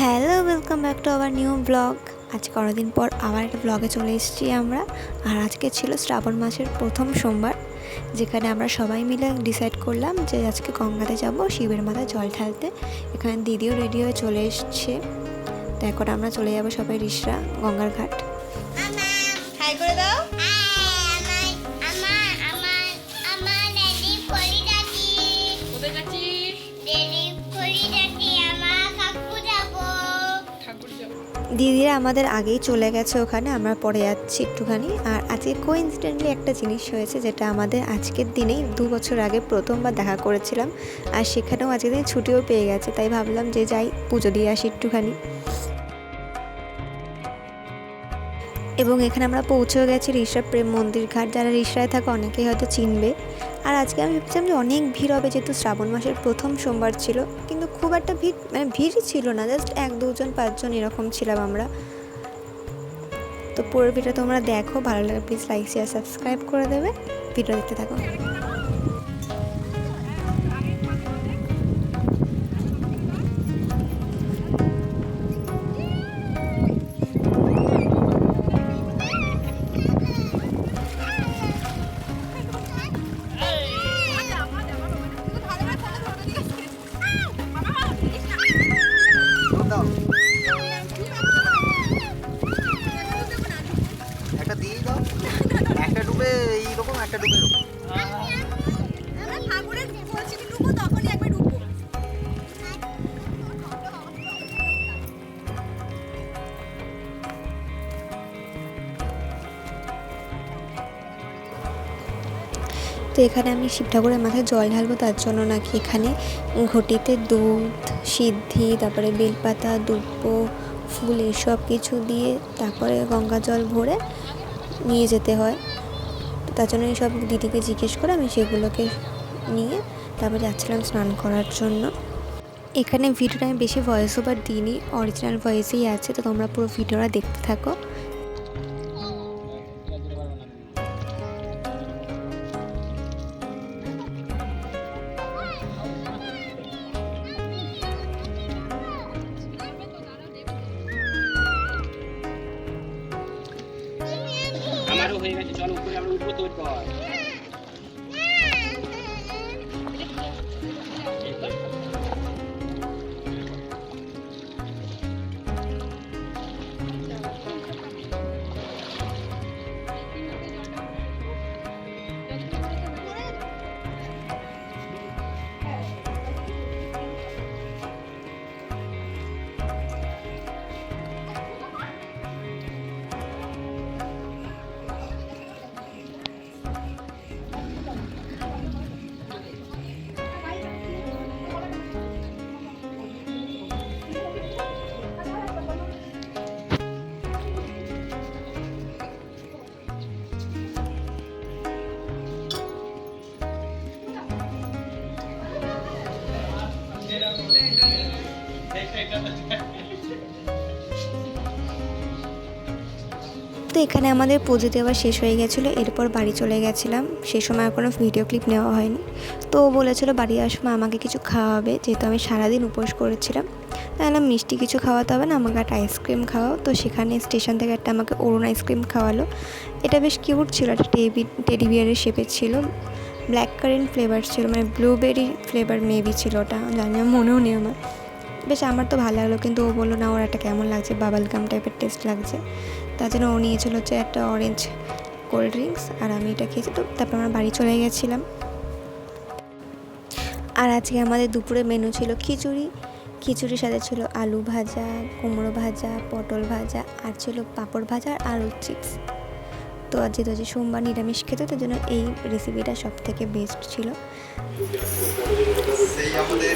Hello welcome back to our new blog আজকে অনেকদিন পর আবার একটা ব্লগে চলে এসেছি আমরা। আর আজকে ছিল শ্রাবণ মাসের প্রথম সোমবার, যেখানে আমরা সবাই মিলে ডিসাইড করলাম যে আজকে গঙ্গাতে যাব শিবের মাথায় জল ঢালতে। এখানে দিদিও রেডি হয়ে চলে এসছে। তো এখন আমরা চলে যাব সবাই রিসরা গঙ্গার ঘাট। করে দাও। দিদিরা আমাদের আগেই চলে গেছে ওখানে, আমরা পরে যাচ্ছি একটুখানি। আর আজকে কোইন্সিডেন্টলি একটা জিনিস হয়েছে যেটা আমাদের আজকের দিনেই দু বছর আগে প্রথমবার দেখা করেছিলাম। আর সেখানেও আজকের দিন ছুটিও পেয়ে গেছে, তাই ভাবলাম যে যাই, পুজো দিয়ে আসি একটুখানি। এবং এখানে আমরা পৌঁছেও গেছি ঋষভ প্রেম মন্দির ঘাট। যারা ঋষরায় থাকে, অনেকেই হয়তো চিনবে। আর আজকে আমি ভাবছিলাম যে অনেক ভিড় হবে, যেহেতু শ্রাবণ মাসের প্রথম সোমবার ছিল। কিন্তু খুব একটা ভিড় মানে ভিড়ই ছিল না জাস্ট এক দুজন, পাঁচজন এরকম ছিলাম আমরা। তো পুরো ভিডিও তোমরা দেখো, ভালো লাগে প্লিজ লাইক শেয়ার সাবস্ক্রাইব করে দেবে। ভিডিও দেখতে থাকো। ডুবে তো এখানে আমি শিব ঠাকুরের মাথায় জল ঢালবো, তার জন্য নাকি এখানে ঘটিতে দুধ, সিদ্ধি, তারপরে বেলপাতা, দুব্ব, ফুল, এসব কিছু দিয়ে তারপরে গঙ্গা জল ভরে নিয়ে যেতে হয়। তার জন্য সব দিদিকে জিজ্ঞেস করে আমি সেগুলোকে নিয়ে তারপরে যাচ্ছিলাম স্নান করার জন্য। এখানে ভিডিওটা আমি বেশি ভয়েস ওভার দিইনি অরিজিনাল ভয়েসেই আছে, তো তোমরা পুরো ভিডিওটা দেখতে থাকো। আমারও হয়ে গেছে চলো উপরে আমরা উঠবো তোর পর। তো এখানে আমাদের পুজো দেওয়া শেষ হয়ে গেছিল, এরপর বাড়ি চলে গেছিলাম। সে সময় কোনো ভিডিও ক্লিপ নেওয়া হয়নি। তো বলেছিল, বাড়ি সময় আমাকে কিছু খাওয়াবে। যেহেতু আমি সারাদিন উপোস করেছিলাম তাহলে মিষ্টি কিছু খাওয়াতে হবে না, আমাকে একটা আইসক্রিম খাওয়াও। তো সেখানে স্টেশন থেকে একটা আমাকে অরুণ আইসক্রিম খাওয়ালো। এটা বেশ কিউট ছিল, একটা টেবি টেডি বিয়ারের শেপের ছিল। ব্ল্যাক কারেন্ট ফ্লেভার ছিল মানে ব্লুবেরি ফ্লেভার মেবি ছিল ওটা, জানি মনেও নেই আমার। বেশ, আমার তো ভালো লাগল, কিন্তু ও বলল, না, ওর একটা কেমন লাগছে বাবাল গাম টাইপের টেস্ট লাগছে। তার জন্য ও নিয়েছিল হচ্ছে একটা অরেঞ্জ কোল্ড ড্রিঙ্কস আর আমি এটা খেয়েছি। তো তারপর আমরা বাড়ি চলে গেছিলাম। আর আজকে আমাদের দুপুরে মেনু ছিল খিচুড়ি। খিচুড়ির সাথে ছিল আলু ভাজা, কুমড়ো ভাজা, পটল ভাজা, আর ছিল পাঁপড় ভাজা আর আলুর চিপস তো আজ যেহেতু সোমবার নিরামিষ খেতে, তার জন্য এই রেসিপিটা সব থেকে বেস্ট ছিল আমাদের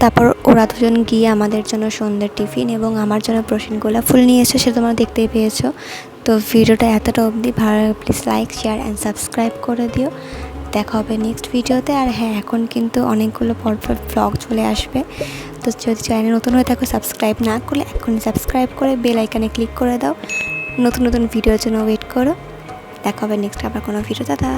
তারপর ওরা দুজন গিয়ে আমাদের জন্য সন্ধ্যের টিফিন এবং আমার জন্য প্রসেন গোলাপ ফুল নিয়ে এসে সে তোমরা দেখতেই পেয়েছ। তো ভিডিওটা এতটা অবধি, ভালো please like share and subscribe করে দিও। দেখা হবে নেক্সট ভিডিওতে আর হ্যাঁ এখন কিন্তু অনেকগুলো পরপর ব্লগ চলে আসবে। তো যদি চ্যানেল নতুন হয়ে থাকো সাবস্ক্রাইব না করলে এখন সাবস্ক্রাইব করে বেল আইকানে ক্লিক করে দাও। নতুন নতুন ভিডিওর জন্য ওয়েট করো। দেখা হবে নেক্সট আবার কোনো ভিডিও দাদা